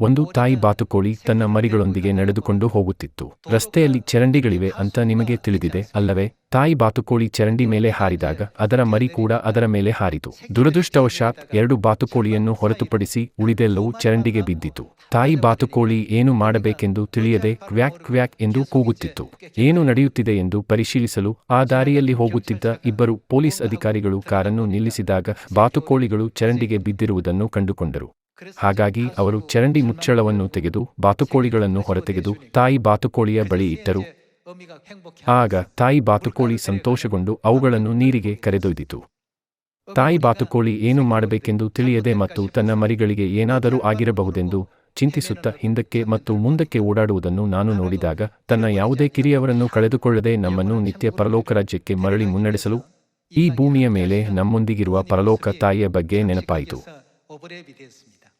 ಒಂದು ತಾಯಿ ಬಾತುಕೋಳಿ ತನ್ನ ಮರಿಗಳೊಂದಿಗೆ ನಡೆದುಕೊಂಡು ಹೋಗುತ್ತಿತ್ತು. ರಸ್ತೆಯಲ್ಲಿ ಚರಂಡಿಗಳಿವೆ ಅಂತ ನಿಮಗೆ ತಿಳಿದಿದೆ ಅಲ್ಲವೇ? ತಾಯಿ ಬಾತುಕೋಳಿ ಚರಂಡಿ ಮೇಲೆ ಹಾರಿದಾಗ ಅದರ ಮರಿ ಕೂಡ ಅದರ ಮೇಲೆ ಹಾರಿತು. ದುರದೃಷ್ಟವಶಾತ್ ಎರಡು ಬಾತುಕೋಳಿಯನ್ನು ಹೊರತುಪಡಿಸಿ ಉಳಿದೆಲ್ಲವೂ ಚರಂಡಿಗೆ ಬಿದ್ದಿತು. ತಾಯಿ ಬಾತುಕೋಳಿ ಏನು ಮಾಡಬೇಕೆಂದು ತಿಳಿಯದೆ ಕ್ವ್ಯಾಕ್ ಕ್ವ್ಯಾಕ್ ಎಂದು ಕೂಗುತ್ತಿತ್ತು. ಏನು ನಡೆಯುತ್ತಿದೆ ಎಂದು ಪರಿಶೀಲಿಸಲು ಆ ದಾರಿಯಲ್ಲಿ ಹೋಗುತ್ತಿದ್ದ ಇಬ್ಬರು ಪೊಲೀಸ್ ಅಧಿಕಾರಿಗಳು ಕಾರನ್ನು ನಿಲ್ಲಿಸಿದಾಗ ಬಾತುಕೋಳಿಗಳು ಚರಂಡಿಗೆ ಬಿದ್ದಿರುವುದನ್ನು ಕಂಡುಕೊಂಡರು. ಹಾಗಾಗಿ ಅವರು ಚರಂಡಿ ಮುಚ್ಚಳವನ್ನು ತೆಗೆದು ಬಾತುಕೋಳಿಗಳನ್ನು ಹೊರತೆಗೆದು ತಾಯಿ ಬಾತುಕೋಳಿಯ ಬಳಿ ಇಟ್ಟರು. ಆಗ ತಾಯಿ ಬಾತುಕೋಳಿ ಸಂತೋಷಗೊಂಡು ಅವುಗಳನ್ನು ನೀರಿಗೆ ಕರೆದೊಯ್ದಿತು. ತಾಯಿ ಬಾತುಕೋಳಿ ಏನು ಮಾಡಬೇಕೆಂದು ತಿಳಿಯದೆ ಮತ್ತು ತನ್ನ ಮರಿಗಳಿಗೆ ಏನಾದರೂ ಆಗಿರಬಹುದೆಂದು ಚಿಂತಿಸುತ್ತಾ ಹಿಂದಕ್ಕೆ ಮತ್ತು ಮುಂದಕ್ಕೆ ಓಡಾಡುವುದನ್ನು ನಾನು ನೋಡಿದಾಗ ತನ್ನ ಯಾವುದೇ ಕಿರಿಯವರನ್ನು ಕಳೆದುಕೊಳ್ಳದೆ ನಮ್ಮನ್ನು ನಿತ್ಯ ಪರಲೋಕ ರಾಜ್ಯಕ್ಕೆ ಮರಳಿ ಮುನ್ನಡೆಸಲು ಈ ಭೂಮಿಯ ಮೇಲೆ ನಮ್ಮೊಂದಿಗಿರುವ ಪರಲೋಕ ತಾಯಿಯ ಬಗ್ಗೆ ನೆನಪಾಯಿತು. 오랩이 되었습니다.